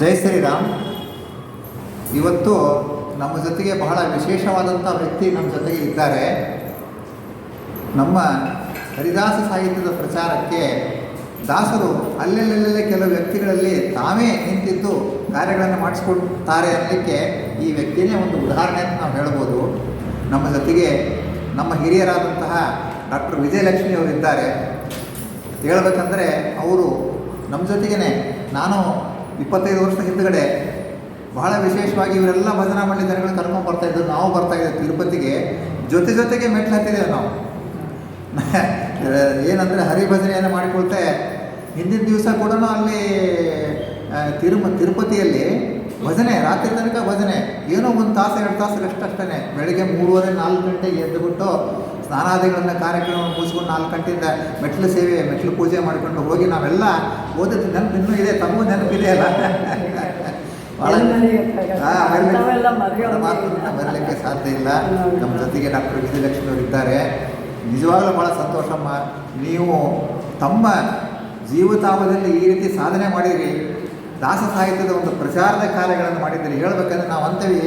ಜೈ ಶ್ರೀರಾಮ್. ಇವತ್ತು ನಮ್ಮ ಜೊತೆಗೆ ಬಹಳ ವಿಶೇಷವಾದಂಥ ವ್ಯಕ್ತಿ ನಮ್ಮ ಜೊತೆಗೆ ಇದ್ದಾರೆ. ನಮ್ಮ ಹರಿದಾಸ ಸಾಹಿತ್ಯದ ಪ್ರಚಾರಕ್ಕೆ ದಾಸರು ಅಲ್ಲೆಲ್ಲೆಲ್ಲೇ ಕೆಲವು ವ್ಯಕ್ತಿಗಳಲ್ಲಿ ತಾವೇ ನಿಂತಿದ್ದು ಕಾರ್ಯಗಳನ್ನು ಮಾಡಿಸ್ಕೊಡ್ತಾರೆ ಅನ್ನಲಿಕ್ಕೆ ಈ ವ್ಯಕ್ತಿಯೇ ಒಂದು ಉದಾಹರಣೆ ಅಂತ ನಾವು ಹೇಳ್ಬೋದು. ನಮ್ಮ ಜೊತೆಗೆ ನಮ್ಮ ಹಿರಿಯರಾದಂತಹ ಡಾಕ್ಟರ್ ವಿಜಯಲಕ್ಷ್ಮಿ ಅವರಿದ್ದಾರೆ. ಹೇಳಬೇಕಂದ್ರೆ ಅವರು ನಮ್ಮ ಜೊತೆಗೇ ನಾನು ಇಪ್ಪತ್ತೈದು ವರ್ಷದ ಹಿಂದುಗಡೆ ಬಹಳ ವಿಶೇಷವಾಗಿ ಇವರೆಲ್ಲ ಭಜನಾ ಮಂಡಳಿ ಜನಗಳು ಕರ್ಕೊಂಡು ಬರ್ತಾ ಇದ್ದರು ನಾವು ಬರ್ತಾ ಇದ್ದೇವೆ ತಿರುಪತಿಗೆ. ಜೊತೆ ಜೊತೆಗೆ ಮೆಟ್ಲು ಹತ್ತಿದ್ದೇವೆ ನಾವು. ಏನಂದರೆ ಹರಿಭಜನೆಯನ್ನು ಮಾಡಿಕೊಳ್ತೆ ಹಿಂದಿನ ದಿವಸ ಕೂಡ ಅಲ್ಲಿ ತಿರುಮ, ತಿರುಪತಿಯಲ್ಲಿ ಭಜನೆ, ರಾತ್ರಿ ತನಕ ಭಜನೆ. ಏನೋ ಒಂದು ತಾಸು, ಎರಡು ತಾಸು ಅಷ್ಟೇ ಬೆಳಗ್ಗೆ ಮೂರುವರೆ ನಾಲ್ಕು ಗಂಟೆಗೆ ಎದ್ದುಬಿಟ್ಟು ಸ್ನಾನಾದಿಗಳನ್ನ ಕಾರ್ಯಕ್ರಮ ಮುಗಿಸ್ಕೊಂಡು ನಾಲ್ಕು ಗಂಟೆಯಿಂದ ಮೆಟ್ಲು ಸೇವೆ ಮೆಟ್ಲು ಪೂಜೆ ಮಾಡಿಕೊಂಡು ಹೋಗಿ ನಾವೆಲ್ಲ ಓದಿದ್ದು ನೆನಪು ಇನ್ನೂ ಇದೆ ತಮಗೂ ನೆನಪಿದೆ ಅಲ್ಲ. ಬರಲಿಕ್ಕೆ ಸಾಧ್ಯ ಇಲ್ಲ. ನಮ್ಮ ಜೊತೆಗೆ ಡಾಕ್ಟರ್ ವಿಜಯಲಕ್ಷ್ಮಿ ಅವರು ಇದ್ದಾರೆ. ನಿಜವಾಗಲೂ ಭಾಳ ಸಂತೋಷಮ್ಮ. ನೀವು ತಮ್ಮ ಜೀವತಾಪದಲ್ಲಿ ಈ ರೀತಿ ಸಾಧನೆ ಮಾಡಿರಿ. ದಾಸ ಸಾಹಿತ್ಯದ ಒಂದು ಪ್ರಚಾರದ ಕಾರ್ಯಗಳನ್ನು ಮಾಡಿದ್ದೀರಿ ಹೇಳಬೇಕಂದ್ರೆ ನಾವು ಅಂತೀವಿ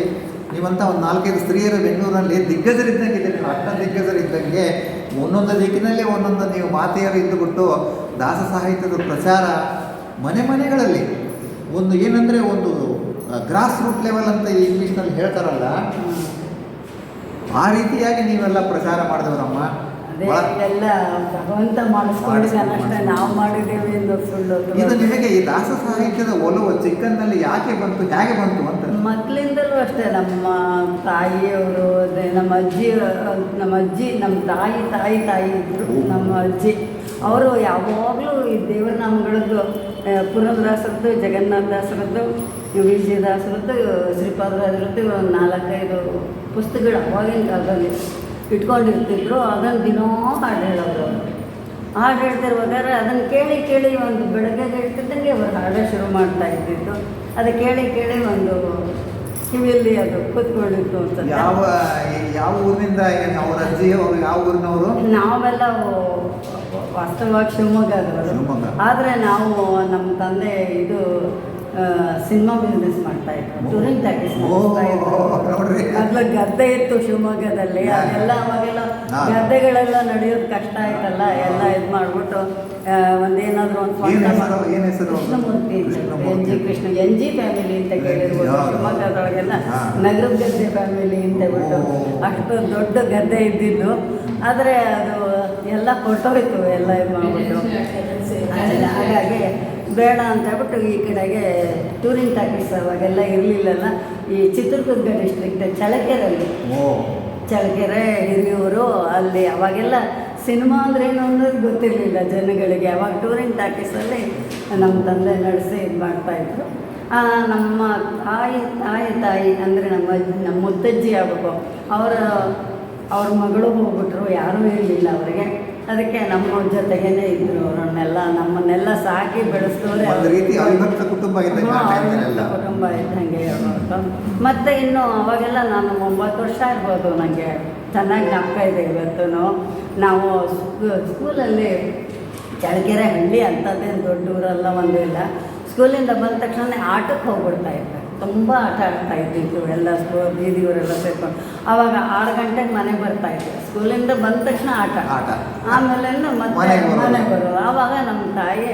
ನೀವಂತ ಒಂದು ನಾಲ್ಕೈದು ಸ್ತ್ರೀಯರು ಬೆಂಗಳೂರಲ್ಲಿ ದಿಗ್ಗಜರಿದ್ದಂಗೆ ಇದ್ದೀರಿ ನೀವು ಅಷ್ಟ ದಿಗ್ಗಜರಿದ್ದಂಗೆ. ಒಂದೊಂದು ದಿಕ್ಕಿನಲ್ಲಿ ಒಂದೊಂದು ನೀವು ಮಾತೆಯರು ಇದ್ದುಬಿಟ್ಟು ದಾಸ ಸಾಹಿತ್ಯದ ಪ್ರಚಾರ ಮನೆ ಮನೆಗಳಲ್ಲಿ. ಒಂದು ಏನಂದರೆ ಒಂದು ಗ್ರಾಸ್ ರೂಟ್ ಲೆವೆಲ್ ಅಂತ ಇಂಗ್ಲೀಷ್ನಲ್ಲಿ ಹೇಳ್ತಾರಲ್ಲ ಆ ರೀತಿಯಾಗಿ ನೀವೆಲ್ಲ ಪ್ರಚಾರ ಮಾಡಿದವರಮ್ಮ. ಇದು ನಿಮಗೆ ಈ ದಾಸ ಸಾಹಿತ್ಯದ ಒಲವು ಚಿಕ್ಕನ್ನಲ್ಲಿ ಯಾಕೆ ಬಂತು ಹೇಗೆ ಬಂತು ಅಂತ ಮಕ್ಕಳಿಂದಲೂ ಅಷ್ಟೇ ನಮ್ಮ ತಾಯಿಯವರು ಅದೇ ನಮ್ಮ ಅಜ್ಜಿ ನಮ್ಮ ಅಜ್ಜಿ ನಮ್ಮ ತಾಯಿ ತಾಯಿ ತಾಯಿ ಇದ್ದರು ನಮ್ಮ ಅಜ್ಜಿ. ಅವರು ಯಾವಾಗಲೂ ಈ ದೇವರ ನಾಮಗಳದ್ದು ಆ, ಪುರಂದರದಾಸರದ್ದು ಜಗನ್ನಾಥದಾಸರದ್ದು ವಿಜಯದಾಸರದ್ದು ಶ್ರೀಪಾದರಾಜರದ್ದು ನಾಲ್ಕೈದು ಪುಸ್ತಕಗಳು ಅವಾಗಿನ ಕಾಲದಲ್ಲಿ ಇಟ್ಕೊಂಡಿರ್ತಿದ್ರು. ಅದನ್ನು ದಿನೋ ಹಾಡು ಹೇಳೋದು ಹಾಡು ಹೇಳ್ತಿರ್ಬೇಕಾದ್ರೆ ಅದನ್ನು ಕೇಳಿ ಕೇಳಿ ಒಂದು ಬೆಳಗ್ಗೆ ಹೇಳ್ತಿದ್ದಂಗೆ ಅವರು ಹಾಡೋ ಶುರು ಮಾಡ್ತಾ ಇದ್ದಿದ್ದು. ಅದು ಕೇಳಿ ಕೇಳಿ ಒಂದು ಕಿವಿಯಲ್ಲಿ ಅದು ಕೂತ್ಕೊಂಡಿತ್ತು ಅಂತ ಯಾವ ಯಾವ ಊರಿನಿಂದ ಅವ್ರ ಅಜ್ಜಿ ಅವರು ಯಾವ ಊರಿನವರು? ನಾವೆಲ್ಲ ವಾಸ್ತವವಾಗಿ ಶಿವಮೊಗ್ಗದವರು. ಶಿವಮೊಗ್ಗ. ಆದರೆ ನಾವು ನಮ್ಮ ತಂದೆ ಇದು ಸಿನಿಮಾ ಬಿಸ್ನೆಸ್ ಮಾಡ್ತಾ ಇದ್ರು. Touring package. ಮೊದಲು ಗದ್ದೆ ಇತ್ತು ಶಿವಮೊಗ್ಗದಲ್ಲಿ. ಅದೆಲ್ಲ ಅವಾಗೆಲ್ಲ ಗದ್ದೆಗಳೆಲ್ಲ ನಡೆಯೋದು ಕಷ್ಟ ಆಯ್ತಲ್ಲ ಎಲ್ಲ ಇದು ಮಾಡ್ಬಿಟ್ಟು ಒಂದೇನಾದರೂ ಒಂದು Krishnamurthy N G Krishna N G family ಅಂತ ಕೇಳಿರ್ಬೋದು. ಶಿವಮೊಗ್ಗದೊಳಗೆಲ್ಲ. ನಗರದ ಗದ್ದೆ ಫ್ಯಾಮಿಲಿ ಅಂತ ಹೇಳ್ಬಿಟ್ಟು ಓ. ಅಷ್ಟು ದೊಡ್ಡ ಗದ್ದೆ ಇದ್ದಿದ್ದು. ಆದರೆ ಅದು ಎಲ್ಲ ಹೊರಟೋಯ್ತು ಎಲ್ಲ ಇದು ಮಾಡ್ಬಿಟ್ಟು. ಹಾಗಾಗಿ ಬೇಡ ಅಂತ ಹೇಳ್ಬಿಟ್ಟು ಈ ಕಡೆಗೆ ಟೂರಿಂಗ್ ಟಾಕೀಸ್ ಅವಾಗೆಲ್ಲ ಇರಲಿಲ್ಲಲ್ಲ. ಈ ಚಿತ್ರದುರ್ಗ ಡಿಸ್ಟ್ರಿಕ್ಟ್ ಚಳಕೆರೆಯಲ್ಲಿ ಓ. ಚಳ್ಳಕೆರೆ ಹಿರಿಯೂರು ಅಲ್ಲಿ ಅವಾಗೆಲ್ಲ ಸಿನಿಮಾ ಅಂದ್ರೆ ಏನು ಅನ್ನೋದು ಗೊತ್ತಿರಲಿಲ್ಲ ಜನಗಳಿಗೆ. ಅವಾಗ ಟೂರಿಂಗ್ ಟಾಕೀಸಲ್ಲಿ ನಮ್ಮ ತಂದೆ ನಡೆಸಿ ಇದು ಮಾಡ್ತಾಯಿದ್ರು ನಮ್ಮ ತಾಯಿ ತಾಯಿ ತಾಯಿ ಅಂದರೆ ನಮ್ಮ ನಮ್ಮ ಮುತ್ತಜ್ಜಿ ಆಗಬೇಕು. ಅವರ ಅವ್ರ ಮಗಳು ಹೋಗ್ಬಿಟ್ರು ಯಾರೂ ಇರಲಿಲ್ಲ ಅವರಿಗೆ. ಅದಕ್ಕೆ ನಮ್ಮ ಜೊತೆಗೇನೆ ಇದ್ರು ಅವರನ್ನೆಲ್ಲ ನಮ್ಮನ್ನೆಲ್ಲ ಸಾಕಿ ಬೆಳೆಸಿದವ್ರೆ ಒಂದು ರೀತಿ ಅವಿಭಕ್ತ ಕುಟುಂಬ ಇದ್ದಂಗೆ ಅವಿಭಕ್ತ ಕುಟುಂಬ ಇದ್ದಂಗೆ ಮತ್ತೆ ಮತ್ತು ಇನ್ನು ಅವಾಗೆಲ್ಲ ನಾನು ಒಂಬತ್ತು ವರ್ಷ ಇರ್ಬೋದು ನನಗೆ ಚೆನ್ನಾಗಿ ಜ್ಞಾಪಕ ಇದೆ ಇವತ್ತು ನಾವು ಸ್ಕೂ- ಸ್ಕೂಲಲ್ಲಿ ಚಳಕೆರೆ ಹಳ್ಳಿ ಅಂಥದ್ದೇನು ದೊಡ್ಡ ಊರೆಲ್ಲ ಒಂದು ಇಲ್ಲ. ಸ್ಕೂಲಿಂದ ಬಂದ ತಕ್ಷಣ ಆಟಕ್ಕೆ ಹೋಗ್ಬಿಡ್ತಾ ಇದ್ದೆ. ತುಂಬ ಆಟ ಆಡ್ತಾ ಇದ್ದಿದ್ದು ಎಲ್ಲ ಸ್ಕೂ ಬೀದಿಯವರೆಲ್ಲ ಸೇರ್ಕೊಂಡು ಆವಾಗ ಆರು ಗಂಟೆಗೆ ಮನೆಗೆ ಬರ್ತಾ ಇದ್ದೆ. ಸ್ಕೂಲಿಂದ ಬಂದ ತಕ್ಷಣ ಆಟ. ಆಟ. ಆಮೇಲೆ ಮತ್ತೆ ಮನೆಗೆ ಬರೋದು. ಆವಾಗ ನಮ್ಮ ತಾಯಿ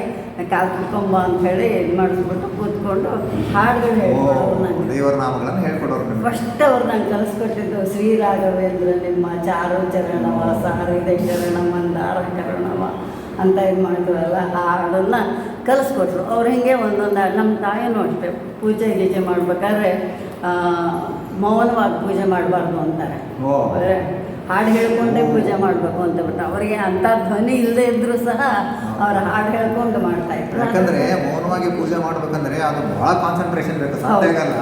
ಕಾಲು ಕುತ್ಕೊಂಬ ಅಂತ ಹೇಳಿ ಇದು ಮಾಡಿಸ್ಬಿಟ್ಟು ಕೂತ್ಕೊಂಡು ಹಾಡುಗಳು ಹೇಳ್ಕೊಡೋರು ಹೇಳ್ಕೊಡೋರು ಫಸ್ಟ್ ಅವ್ರು ನಂಗೆ ಕಲಿಸ್ಕೊಟ್ಟಿದ್ದು ಶ್ರೀ ರಾಘವೇಂದ್ರ ನಿಮ್ಮ ಚಾರು ಚರಣವ ಸಾರಿದ ಶರಣ ಮಂದಾರ ಕರಣವ ಅಂತ ಇದು ಮಾಡ್ತೀವಲ್ಲ ಆ ಹಾಡನ್ನು ಕಲಿಸ್ಕೊಟ್ರು. ಅವ್ರು ಹಿಂಗೆ ಒಂದೊಂದು ಹಾಡು ನಮ್ಮ ತಾಯಿನೂ ಅಷ್ಟೇ ಪೂಜೆ ಗೀಜೆ ಮಾಡ್ಬೇಕಾದ್ರೆ ಮೌನವಾಗಿ ಪೂಜೆ ಮಾಡಬಾರ್ದು ಅಂತಾರೆ. ಅಂದ್ರೆ ಹಾಡು ಹೇಳ್ಕೊಂಡೇ ಪೂಜೆ ಮಾಡಬೇಕು ಅಂತ ಬಿಟ್ಟು ಅವರಿಗೆ ಅಂಥ ಧ್ವನಿ ಇಲ್ಲದೆ ಇದ್ದರೂ ಸಹ ಅವ್ರು ಹಾಡು ಹೇಳ್ಕೊಂಡು ಮಾಡ್ತಾ ಇದ್ರು. ಯಾಕಂದ್ರೆ ಮೌನವಾಗಿ ಪೂಜೆ ಮಾಡಬೇಕಂದ್ರೆ ಅದು ಭಾಳ ಕಾನ್ಸಂಟ್ರೇಷನ್ ಬೇಕು ಸಾಧ್ಯ ಆಗಲ್ಲ.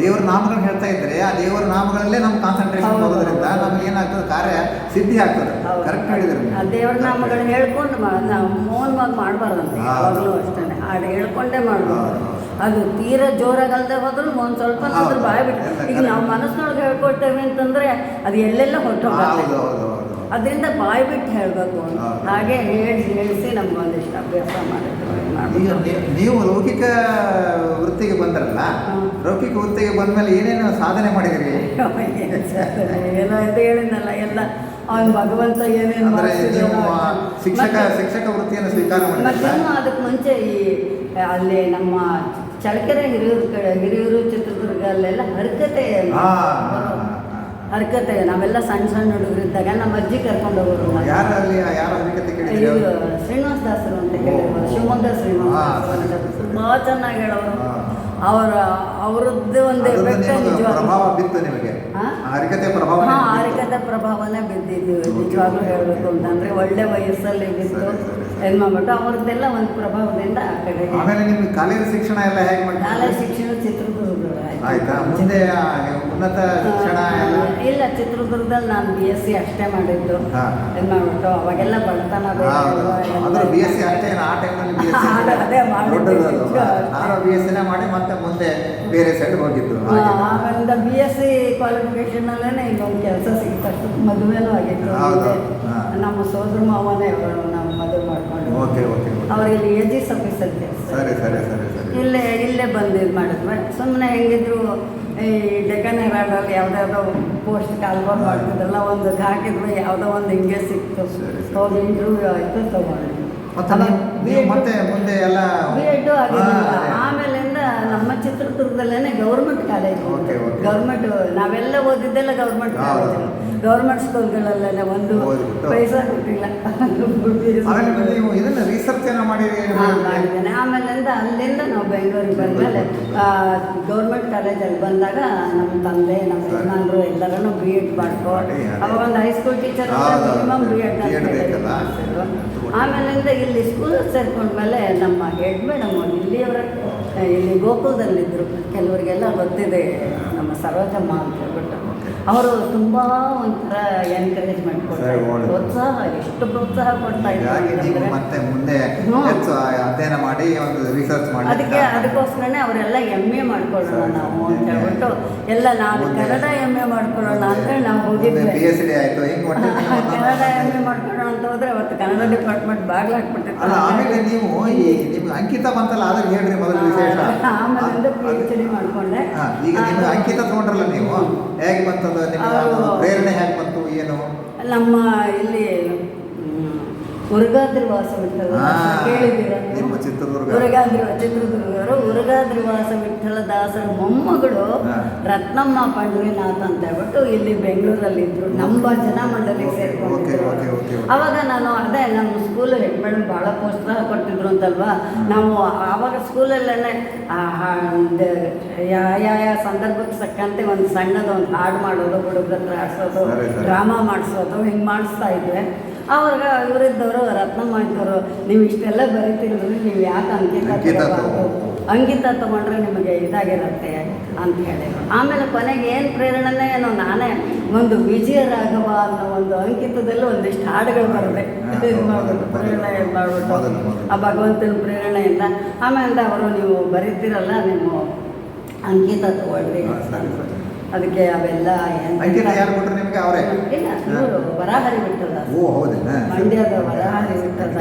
ದೇವರ ನಾಮಗಳನ್ನ ಹೇಳ್ತಾ ಇದ್ರೆ ಆ ದೇವರ ನಾಮಗಳಲ್ಲೇ ನಮ್ಮ ಕಾನ್ಸಂಟ್ರೇಷನ್ ಹೋಗೋದ್ರಿಂದ. ನಮ್ಗೆ ಏನಾಗ್ತದೆ? ಕಾರ್ಯ ಸಿದ್ಧಿ ಆಗ್ತದೆ. ಕರೆಕ್ಟ್ ಹೇಳಿದ್ರೆ ಆ ದೇವ್ರ ನಾಮಗಳು ಹೇಳ್ಕೊಂಡು ನಾವು ಮೌನವಾಗಿ ಮಾಡಬಾರ್ದಂತೆ. ಯಾವಾಗಲೂ ಅಷ್ಟೇ ಹಾಡು ಹೇಳ್ಕೊಂಡೇ ಮಾಡ್ಬೋದು. ಹೌದು. ಅದು ತೀರ ಜೋರಾಗಲ್ದೆ ಹೋದ್ರೂ ಒಂದು ಸ್ವಲ್ಪ ಬಾಯ್ ಬಿಟ್ಟು ಈಗ ನಾವು ಮನಸ್ಸಿನೊಳಗೆ ಹೇಳ್ಕೊಳ್ತೇವೆ ಅಂತಂದ್ರೆ ಅದು ಎಲ್ಲೆಲ್ಲ ಹೌದು. ಅದರಿಂದ ಬಾಯ್ ಬಿಟ್ಟು ಹೇಳಬೇಕು ಹಾಗೆ ಹೇಳಿ ಹೇಳಿಸಿ ನಮ್ಗೆ ಒಂದಿಷ್ಟು ಅಭ್ಯಾಸ ಮಾಡಿದ್ರು? ನೀವು- ಲೌಕಿಕ ವೃತ್ತಿಗೆ ಬಂದ್ರಲ್ಲ. ಲೌಕಿಕ ವೃತ್ತಿಗೆ ಬಂದ್ಮೇಲೆ ಏನೇನು ಸಾಧನೆ ಮಾಡಿದ್ರಿ? ಏನೋ ಅಂತ ಹೇಳಿದ್ನಲ್ಲ ಎಲ್ಲ ಅವ್ನು ಭಗವಂತ ಏನೇನು ಶಿಕ್ಷಕ ಶಿಕ್ಷಕ ವೃತ್ತಿಯನ್ನು ಸ್ವೀಕಾರ ಮಾಡಿದ್ರೆ ಅದಕ್ಕೆ ಮುಂಚೆ ಈ ಅಲ್ಲಿ ನಮ್ಮ ಚಳ್ಳಕೆರೆ ಹಿರಿಯೂರು ಕಡೆ ಹಿರಿಯೂರು ಚಿತ್ರದುರ್ಗ ಅಲ್ಲೆಲ್ಲ ಹರಕತೆ ಹರಕತೆ ನಾವೆಲ್ಲ ಸಣ್ಣ ಸಣ್ಣ ಹುಡುಗರಿದ್ದಾಗ ನಮ್ಮ ಅಜ್ಜಿ ಕರ್ಕೊಂಡು ಹೋಗೋರು? ಶ್ರೀನಿವಾಸ ದಾಸರು ಅಂತ ಕೇಳಿದ್ರು. ಶಿವಮೊಗ್ಗ ಶ್ರೀನಿವಾಸ. ತುಂಬಾ ಚೆನ್ನಾಗಿ ಹೇಳೋರು. ಅವರ ಅವರದ್ದು ಒಂದು ಪ್ರಭಾವ ಬಿತ್ತು ನಿಮಗೆ. ಹಾ? ಹರಿಕತೆ ಪ್ರಭಾವನೇ ಬಿದ್ದಿದ್ದು. ನಿಜವಾಗ್ಲೂ ಹೇಳಬೇಕು ಅಂತಂದ್ರೆ ಒಳ್ಳೆ ವಯಸ್ಸಲ್ಲಿ ಬಿದ್ದು ಏನ್ ಮಾಡ್ಬಿಟ್ಟು ಅವ್ರದ್ದೆಲ್ಲ ಒಂದು ಪ್ರಭಾವದಿಂದ ಆ ಕಡೆ ಆಮೇಲೆ ನಿಮ್ಗೆ ಕಾಲೇಜು ಶಿಕ್ಷಣ ಎಲ್ಲ ಹೇಗೆ ಮಾಡಿ ಮಾಡ್ತಾರೆ ಶಿಕ್ಷಣ ಚಿತ್ರದುರ್ಗ ಆಯ್ತಾ. ಮುಂದೆ ಉನ್ನತ ಶಿಕ್ಷಣ ಇಲ್ಲ ಚಿತ್ರದುರ್ಗದಲ್ಲಿ ನಾನು ಬಿ ಎಸ್ ಸಿ ಅಷ್ಟೇ ಮಾಡಿದ್ದು. ಮಾಡ್ಬಿಟ್ಟು ಅವಾಗೆಲ್ಲ ಬಡತನ. ಅಂದ್ರೆ ಬಿ ಎಸ್ ಸಿ ಅಷ್ಟೇ ಆ ಟೈಮಲ್ಲಿ ಬಿ ಎಸ್ ಅದೇ, ಮಾಡಿದ್ದು. ನಾನು ಬಿ ಎಸ್ ಸಿನೇ ಮಾಡಿ ಮತ್ತೆ ಮುಂದೆ ಬೇರೆ ಸೈಡ್ ಹೋಗಿದ್ದು. ಆ, ಹಾಗೆ. ಆಮೇಲಿಂದ ಬಿ ಎಸ್ ಸಿ ಕ್ವಾಲಿಫಿಕೇಶನ್ ಈಗ ಒಂದು ಕೆಲಸ ಸಿಗ್ತಷ್ಟು ಮದುವೆನೂ ಆಗಿತ್ತು. ನಮ್ಮ ಸೋದರ ಮಾವನೇ ಅವರು ನಾವು ಮದುವೆ ಮಾಡ್ಕೊಂಡು ಓಕೆ ಓಕೆ ಅವರಿಗೆ ಎ ಜಿ ಆಫೀಸಲ್ಲಿ ಕೆಲಸ ಸರಿ ಸರಿ ಸರಿ ಸರಿ. ಇಲ್ಲೇ ಇಲ್ಲೇ ಬಂದು ಇದು ಮಾಡಿದ್ವಿ. ಸುಮ್ಮನೆ ಹೆಂಗಿದ್ರು ಈ ಡೆಕನ್ ಹೆರಾಡಲ್ಲಿ ಯಾವುದ್ಯಾವುದೋ ಪೋಸ್ಟ್ ಕಾಲ್ಬಾರ್ ಮಾಡ್ತಿದ್ರಲ್ಲ ಒಂದು ಹಾಕಿದ್ರು ಯಾವುದೋ ಒಂದು ಹಿಂಗೆ ಸಿಕ್ತು. ಹೋಗಿ ಇಂಟರ್ವ್ಯೂ ಆಯಿತು ತಗೊಂಡು ಮತ್ತೆ ಮುಂದೆ ಎಲ್ಲ ಬಿ ನಮ್ಮ ಚಿತ್ರದುರ್ಗದಲ್ಲೇ ಗೌರ್ಮೆಂಟ್ ಕಾಲೇಜ್. ಗೌರ್ಮೆಂಟ್ ನಾವೆಲ್ಲ ಓದಿದ್ದೆಲ್ಲ ಗೌರ್ಮೆಂಟ್. ಕಾಲೇಜ್ ಗೌರ್ಮೆಂಟ್ ಸ್ಕೂಲ್ಗಳಲ್ಲೆಲ್ಲ ಒಂದು. ಪೈಸಾ ಕೊಟ್ಟಿಲ್ಲ ಮಾಡಿದ್ದೇನೆ ಆಮೇಲಿಂದ ಅಲ್ಲಿಂದ ನಾವು ಬೆಂಗಳೂರಿಗೆ ಬಂದಮೇಲೆ ಗೌರ್ಮೆಂಟ್ ಕಾಲೇಜಲ್ಲಿ ಬಂದಾಗ ನಮ್ಮ ತಂದೆ ನಮ್ಮ. ಯಜಮಾನರು ಎಲ್ಲರೂ ಬಿ ಎಡ್ ಮಾಡ್ಕೊ. ಅವಾಗ ಒಂದು high school teacher. Minimum B Ed ಅಂತ? ಆಮೇಲಿಂದ ಇಲ್ಲಿ ಸ್ಕೂಲ್ ಸೇರ್ಕೊಂಡ್ಮೇಲೆ ನಮ್ಮ ಹೆಡ್ ಮೇಡಮ್ ಇಲ್ಲಿಯವರ ಇಲ್ಲಿ ಗೋಕುಲದಲ್ಲಿದ್ದರು ಕೆಲವರಿಗೆಲ್ಲ ಗೊತ್ತಿದೆ, ನಮ್ಮ ಸರೋಜಮ್ಮ ಅಂತ ಹೇಳ್ಬಿಟ್ಟು. ಅವರು ತುಂಬಾ ಒಂಥರ ಎನ್ಕರೇಜ್ಮೆಂಟ್ ಮಾಡ್ಕೊಳ್ತಾರೆ ಪ್ರೋತ್ಸಾಹ ಎಷ್ಟು ಪ್ರೋತ್ಸಾಹ ಕೊಡ್ತಾ ಅಂತಂದ್ರೆ- ಮತ್ತೆ ಮುಂದೆ. ಅಧ್ಯಯನ ಮಾಡಿ ಒಂದು ರಿಸರ್ಚ್ ಮಾಡಿ ಅದಕ್ಕೆ ಅದಕ್ಕೋಸ್ಕರನೇ ಅವರೆಲ್ಲ ಎಂ ಎ ಮಾಡ್ಕೊಳ್ಳೋಣ ನಾವು ಅಂತ ಹೇಳ್ಬಿಟ್ಟು ಎಲ್ಲ ನಾವು ಕನ್ನಡ ಎಂ ಎ ಮಾಡ್ಕೊಳ್ಳೋಣ ಅಂತೇಳಿ ನಾವು ಹೋಗಿದ್ವಿ. ಬಿ ಎಸ್ ಡಿ ಆಯ್ತು. ಹಿಂಗ್ ಕನ್ನಡ ಎಂ ಎ ಮಾಡ್ಕೊಳ್ಳೋಣ ಅಂತ ಹೋದ್ರೆ ಅವತ್ತು ಕನ್ನಡ ಡಿಪಾರ್ಟ್ಮೆಂಟ್ ಬಾಗ್ಲಾಕ್ಬಿಟ್ಟಿತ್ತು ಅಲ್ಲ ಆಮೇಲೆ ನೀವು ಈ ನಿಮ್ಗೆ ಅಂಕಿತ ಬಂತಲ್ಲ ಅದ್ರ ಹೇಳ್ರಿ ಮೊದಲು ವಿಶೇಷ. ಆಮೇಲೆ ಪಿ ಎಚ್ ಡಿ ಮಾಡ್ಕೊಂಡೆ. ಈಗ ಅಂಕಿತ ತಗೊಂಡ್ರಲ್ಲ ನೀವು? ಹೇಗೆ ಬಂತದ ನಿಮ್ಗೆ ಅದು ಹೌದು. ಪ್ರೇರಣೆ ಹೇಗೆ ಬಂತು ಏನು ನಮ್ಮ ಇಲ್ಲಿ ಉರುಗಾದ್ರಿವಾಸ ನೀವು? ನಿಮ್ಮ ಚಿತ್ರದುರ್ಗ. ಉರುಗಾದ್ರಿ ಚಿತ್ರದುರ್ಗರು ಉರುಗಾದ್ರಿವಾಸ ವಿಠಲ ದಾಸರ ಮೊಮ್ಮಗಳು. ರತ್ನಮ್ಮ ಪಂಡ್ರಿನಾಥ್ ಅಂತ ಹೇಳ್ಬಿಟ್ಟು ಇಲ್ಲಿ ಬೆಂಗಳೂರಲ್ಲಿ ಇದ್ರು ನಮ್ಮ ಜನ ಮಂಡಳಿಗೆ ಓಕೆ, ಸೇರ್ಕೊಂಡಿದ್ರು. ಅವಾಗ ನಾನು ಅದೇ ನಮ್ಮ ಸ್ಕೂಲ್ ಹೆಡ್ ಮೇಡಮ್ ಭಾಳ ಪ್ರೋತ್ಸಾಹ ಕೊಟ್ಟಿದ್ರು ಅಂತಲ್ವಾ ನಾವು ಆವಾಗ ಸ್ಕೂಲಲ್ಲೇ ಯಾವ ಯಾವ ಸಂದರ್ಭಕ್ಕೆ ತಕ್ಕಂತೆ ಒಂದು ಸಣ್ಣದೊಂದು ಹಾಡು ಮಾಡೋದು ಹುಡುಗ್ರ ಹತ್ರ ಆಡ್ಸೋದು. ಡ್ರಾಮಾ ಮಾಡಿಸೋದು ಹಿಂಗೆ ಮಾಡಿಸ್ತಾ ಇದ್ದೆ ಆವಾಗ ಇವರಿದ್ದವರು ರತ್ನ ಮಾಡಿದವರು ನೀವು ಇಷ್ಟೆಲ್ಲ ಬರೀತಿರೋದ್ರೆ ನೀವು ಯಾಕೆ ಅಂಕಿತ ಅಂಕಿತ ತೊಗೊಂಡ್ರೆ ಅಂಕಿತ ತಗೊಂಡ್ರೆ ನಿಮಗೆ ಇದಾಗಿರುತ್ತೆ ಅಂತ ಹೇಳಿದ್ರು. ಆಮೇಲೆ ಕೊನೆಗೆ ಏನು ಪ್ರೇರಣೆ ಏನೋ ನಾನೇ ಒಂದು ವಿಜಯ ರಾಘವ ಅನ್ನೋ ಒಂದು ಅಂಕಿತದಲ್ಲಿ ಒಂದಿಷ್ಟು ಹಾಡುಗಳು ಬರುತ್ತೆ. ಇದು ಪ್ರೇರಣೆ ಮಾಡ್ಬಿಟ್ಟು. ಆ ಭಗವಂತನ ಪ್ರೇರಣೆಯಿಂದ. ಆಮೇಲೆ ಅವರು ನೀವು ಬರೀತಿರಲ್ಲ ನೀವು ಅಂಕಿತ ತಗೊಳ್ರಿ ಅಂತ. ಅದಕ್ಕೆ ಅವೆಲ್ಲ ಅಂಕಿತ ಯಾರು ಕೊಟ್ರು ನಿಮಗೆ? ಅವರೇ? ಇಲ್ಲ ಇವರು ವರಾಹರಿ ಬಿಟ್ಟಲ್ಲ ಓ ಹೌದೇನಾ? ಮಂಡ್ಯದ ವರಾಹರಿ ಬಿಟ್ಟಲ್ಲ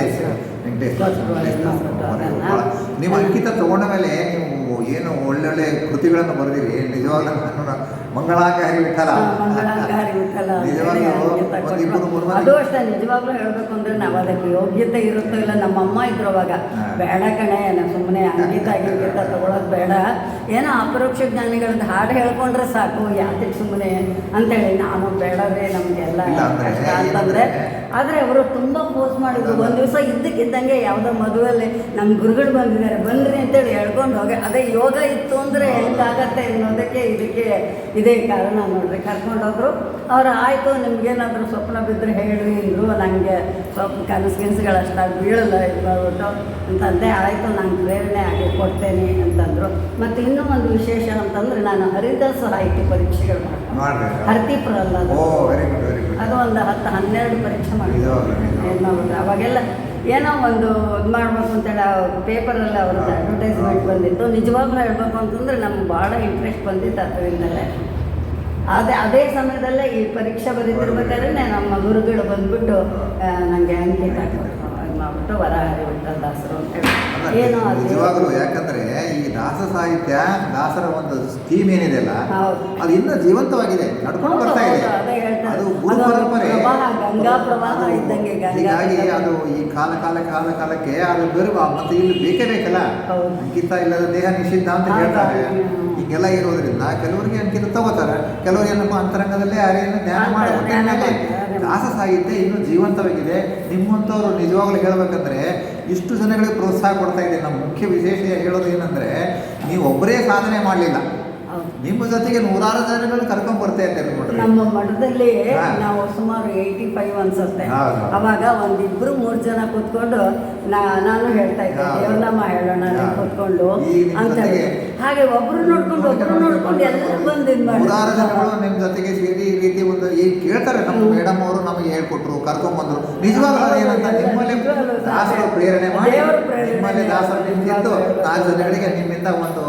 ನೀವು ಅಂಕಿತ ತಗೊಂಡ ಮೇಲೆ ನೀವು ಏನು ಒಳ್ಳೊಳ್ಳೆ ಕೃತಿಗಳನ್ನು ಬರೆದಿರಿ ನಿಜವಾಗ್ಲೂ ನಾನು ಮಂಗಳಾಕಾರಿ ವಿಠಲ. ಮಂಗಳಾಕಾರಿ ನಿಜವಾಗ್ಲೂ ಅದು ಅಷ್ಟೇ ಹೇಳ್ಬೇಕು ಅಂದ್ರೆ ನಾವು ಅದಕ್ಕೆ ಯೋಗ್ಯತೆ ಇರುತ್ತೋ ಇಲ್ಲ ನಮ್ಮ ಅಮ್ಮ ಇದ್ರು ಅವಾಗ. ಬೇಡ ಕಣೆ ನಾನು ಸುಮ್ಮನೆ ಅಂಗೀತ ಗೀತ ತಗೊಳ್ಳೋದು ಬೇಡ. ಏನೋ ಅಪರೋಕ್ಷ ಜ್ಞಾನಿಗಳದ್ದು ಹಾಡು ಹೇಳ್ಕೊಂಡ್ರೆ ಸಾಕು ಯಾಕೆ ಸುಮ್ಮನೆ ಅಂತೇಳಿ ನಾನು ಬೇಡವೇ ನಮಗೆಲ್ಲ ಅಂತಂದ್ರೆ. ಆದ್ರೆ ಅವರು ತುಂಬಾ ಪೋಸ್ ಮಾಡಿದ್ರು. ಒಂದು ದಿವಸ ಇದ್ದಕ್ಕಿದ್ದಂಗೆ ಯಾವುದೋ ಮದುವೆಯಲ್ಲಿ ನಮ್ಮ ಗುರುಗಳು ಬಂದಿದ್ದಾರೆ ಅಂತ ಅಂತೇಳಿ ಹೇಳ್ಕೊಂಡು ಹೋಗಿ ಅದೇ ಯೋಗ ಇತ್ತು ಅಂದರೆ ಹೆಂಗಾಗತ್ತೆ ಅನ್ನೋದಕ್ಕೆ ಇದಕ್ಕೆ ಇದೇ ಕಾರಣ ನೋಡ್ರಿ ಕರ್ಕೊಂಡೋದ್ರು ಅವ್ರು ಆಯಿತು ನಿಮ್ಗೇನಾದರೂ ಸ್ವಪ್ನ ಬಿದ್ದರೆ ಹೇಳ್ರಿ ಅಂದರು. ನನಗೆ ಸ್ವಲ್ಪ ಕನಸು ಗಿನಸುಗಳು ಅಷ್ಟಾಗಿ ಬೀಳಲ್ಲ ಇದು ಮಾಡ್ಬಿಟ್ಟು ಅಂತಂದೆ ಆಯಿತು ನಾನು ಪ್ರೇರಣೆ ಆಗಿ ಕೊಡ್ತೇನೆ ಅಂತಂದರು. ಮತ್ತು ಇನ್ನೂ ಒಂದು ವಿಶೇಷ ಅಂತಂದರೆ ನಾನು ಹರಿದಾಸ ಸಾಹಿತ್ಯ ಪರೀಕ್ಷೆಗಳು ಮಾಡ್ತೀನಿ. ಹರತಿ ಹರ್ತಿಪುರ ಅಲ್ಲ ಅದು. ಒಂದು ಹತ್ತು ಹನ್ನೆರಡು ಪರೀಕ್ಷೆ ಮಾಡಿದ್ರು ಮಾಡ್ಬಿಟ್ರೆ ಅವಾಗೆಲ್ಲ ಏನೋ ಒಂದು ಇದು ಮಾಡ್ಬೇಕು ಅಂತೇಳಿ ಆ ಪೇಪರಲ್ಲಿ ಅವ್ರದ್ದು ಅಡ್ವರ್ಟೈಸ್ಮೆಂಟ್ ಬಂದಿತ್ತು. ನಿಜವಾಗ್ಲೂ ಹೇಳ್ಬೇಕು ಅಂತಂದ್ರೆ ನಮ್ಗೆ ಭಾಳ ಇಂಟ್ರೆಸ್ಟ್ ಬಂದಿತ್ತು ಅದರಿಂದಲೇ. ಅದೇ ಅದೇ ಸಮಯದಲ್ಲೇ ಈ ಪರೀಕ್ಷೆ ಬರೀತಿರ್ಬೇಕಾದ್ರೆ ನಮ್ಮ ಗುರುಗಳು ಬಂದ್ಬಿಟ್ಟು ಆ, ನಂಗೆ ಅಂಕಿತ ಮಾಡ್ಬಿಟ್ಟು ವರಹರಿ ದಾಸರು ಅಂತ ಹೇಳಿ ಅಲ್ಲ, ಏನೋ ನಿಜವಾಗ್ಲೂ ಯಾಕಂದ್ರೆ ಈ ದಾಸ ಸಾಹಿತ್ಯ ದಾಸರ ಒಂದು ಥೀಮ್ ಏನಿದೆಯಲ್ಲ ಅಲ್ಲ ಅದು ಇನ್ನೂ ಜೀವಂತವಾಗಿದೆ ನಡ್ಕೊಂಡು ಬರ್ತಾ ಇದೆ. ಅದೇ ಹೇಳ್ತಾರೆ. ಅದು ಗುರು ಪರಂಪರೆ. ಗಂಗಾ ಪ್ರವಾಹ ಇದ್ದಂಗೆ, ಗಂಗಾ ಹೀಗಾಗಿ ಅದು ಈ ಕಾಲ ಕಾಲ ಕಾಲ ಕಾಲಕ್ಕೆ ಅದು ಬರುವ ಮತ್ತೆ ಇಲ್ಲಿ ಬೇಕೇ ಬೇಕಲ್ಲ. ಅಂಕಿತ ಇಲ್ಲದ ದೇಹ ನಿಷಿದ್ಧ ಅಂತ ಹೇಳ್ತಾರೆ. ಹಿಂಗೆಲ್ಲ ಇರೋದ್ರಿಂದ ಕೆಲವರಿಗೆ ಅಂಕಿತ ತಗೋತಾರೆ. ಕೆಲವರು ಏನಪ್ಪ ಅಂತರಂಗದಲ್ಲೇ ಯಾರೇನು ಧ್ಯಾನ ಮಾಡಬೇಕು ಮಾಡಿ ಧ್ಯಾನ ಒಟ್ಟಿನಲ್ಲಿ ದಾಸ ಸಾಹಿತ್ಯ ಇನ್ನೂ ಜೀವಂತವಾಗಿದೆ. ನಿಮ್ಮಂಥವ್ರು ನಿಜವಾಗ್ಲೂ ಹೇಳ್ಬೇಕಂದ್ರೆ ಇಷ್ಟು ಜನಗಳಿಗೆ ಪ್ರೋತ್ಸಾಹ ಕೊಡ್ತಾ ಇದ್ದೀನಿ. ನಮ್ಮ ಮುಖ್ಯ ವಿಶೇಷ ಹೇಳೋದು ಏನಂದ್ರೆ ನೀವು ಒಬ್ಬರೇ ಸಾಧನೆ ಮಾಡಲಿಲ್ಲ. ನಿಮ್ಮ ಜೊತೆಗೆ ನೂರಾರು ಜನಗಳು ಕರ್ಕೊಂಡ್ ಬರ್ತಾ ಇದ್ದಾರೆ ನಮ್ಮ ಮಠದಲ್ಲಿ ನಾವು ಸುಮಾರು ಏಯ್ಟಿ ಫೈವ್ ಅನ್ಸುತ್ತೆ. ಅವಾಗ ಒಂದಿಬ್ರು ಮೂರು ಜನ ಕೂತ್ಕೊಂಡು ನಾನು ಹೇಳ್ತಾ ಇದ್ದೆ ಹೌದು. ದೇವರನಾಮ ಹೇಳೋಣ ಕೂತ್ಕೊಂಡು ಅಂತ ಹಾಗೆ ಒಬ್ರು ನೋಡ್ಕೊಂಡು ಒಬ್ರು ನೋಡ್ಕೊಂಡು ಎಲ್ಲ ಬಂದು ಇದು ಜನಗಳು ನಿಮ್ಮ ಜೊತೆಗೆ ಸೇರಿ ಈ ರೀತಿ ಒಂದು ಏನು ಕೇಳ್ತಾರೆ ನಮ್ಮ. ಮೇಡಮ್ ಅವರು ನಮಗೆ ಹೇಳ್ಕೊಟ್ರು ಕರ್ಕೊಂಡ್ ಬಂದ್ರು ನಿಜವಾಗ್ಲೂ ಏನಂತ ನಿಮ್ಮಲ್ಲಿ ದಾಸರು ಪ್ರೇರಣೆ ಮಾಡಿ. ನಿಮ್ಮಲ್ಲಿ ದಾಸರು ನಿಂತಿದ್ದು ನಾಲ್ಕು ಜನಗಳಿಗೆ ನಿಮ್ಮಿಂದ ಒಂದು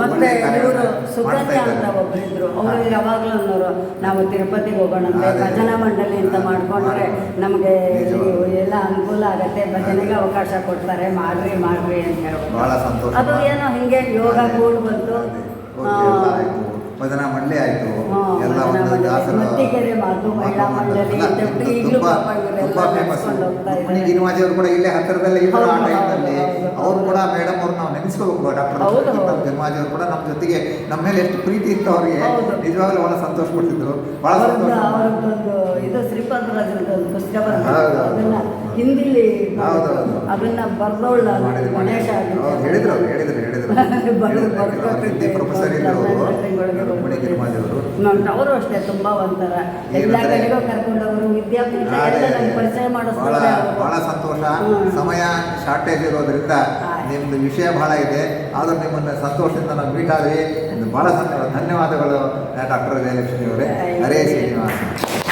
ಮತ್ತೆ ಇವರು ಸುಕನ್ಯಾ ಅಂತ. ಒಬ್ಬರಿದ್ರು ಅವರು ಯಾವಾಗಲೂ ಅನ್ನೋರು ನಾವು ತಿರುಪತಿಗೆ ಹೋಗೋಣ ಅಂತ ಭಜನಾ ಮಂಡಳಿ ಅಂತ ಮಾಡ್ಕೊಂಡ್ರೆ ನಮಗೆ. ಎಲ್ಲ ಅನುಕೂಲ ಆಗತ್ತೆ ಭಜನೆಗೆ ಅವಕಾಶ ಕೊಡ್ತಾರೆ ಮಾಡ್ರಿ ಮಾಡ್ರಿ ಅಂತ ಹೇಳ್ಬೋದು ಬಹಳ ಸಂತೋಷ ಅದು ಏನೋ ಹಿಂಗೆ ಯೋಗ ಕೂಡ್ ಎಲ್ಲ ಆಯ್ತು. ಭಜನಾ ಮಂಡಳಿ ಆಯ್ತು. ಎಲ್ಲ ಒಂದು. ದಾಸರ ತುಂಬಾ ತುಂಬಾ ಫೇಮಸ್ ನಡೆಸ್ಕೊಂಡು ಗಿರಿಮಾಜಿ ಅವರು ಕೂಡ ಇಲ್ಲೇ ಹತ್ತಿರದಲ್ಲೇ ಇದ್ರು ಆ ಹೌದು. ಅವ್ರು ಕೂಡ ಮೇಡಮ್ ಅವ್ರು ನಾವು ನೆನೆಸ್ಕೋಬೇಕು ಡಾಕ್ಟರ್. ಗಿರಿಮಾಜಿ ಅವರು ಕೂಡ ನಮ್ಮ ಜೊತೆಗೆ ನಮ್ಮ ಮೇಲೆ ಎಷ್ಟು ಪ್ರೀತಿ ಇತ್ತು ಅವರಿಗೆ. ನಿಜವಾಗ್ಲೂ ಬಹಳ ಸಂತೋಷ ಪಡ್ತಿದ್ರು. ಬಹಳ ಅವ್ರದ್ದು ಸಂತೋಷ ಇದು ಶ್ರೀಪಾದ. ಹೌದು, ಹಿಂದಿಲಿ ಹೌದು, ಹೌದು. ಅದನ್ನ ಬರ್ದವಳ ಗಣೇಶ ಹೇಳಿದ್ರು ಅವ್ರು, ಹೇಳಿದ್ರು ಅವರು ಅಷ್ಟೇ ತುಂಬಾ ಒಂಥರ. ಎಲ್ಲ ಕಡೆಗೂ ಕರ್ಕೊಂಡವರು ವಿದ್ಯಾಪೀಠ ನಂಗೆ ಪರಿಚಯ ಮಾಡಿಸ್ತಾರೆ. ಬಹಳ ಸಂತೋಷ. ಸಮಯ ಶಾರ್ಟೇಜ್ ಇರೋದ್ರಿಂದ. ನಿಮ್ದು ವಿಷಯ ಬಹಳ ಇದೆ. ಆದರೂ ನಿಮ್ಮನ್ನ ಸಂತೋಷದಿಂದ ನಾವು ಮೀಟ್ ಆದ್ವಿ ಬಹಳ ಸಂತೋಷ. ಧನ್ಯವಾದಗಳು ಡಾಕ್ಟರ್ ಜಯಲಕ್ಷ್ಮಿ ಅವರೇ. ಹರೇ ಶ್ರೀನಿವಾಸ.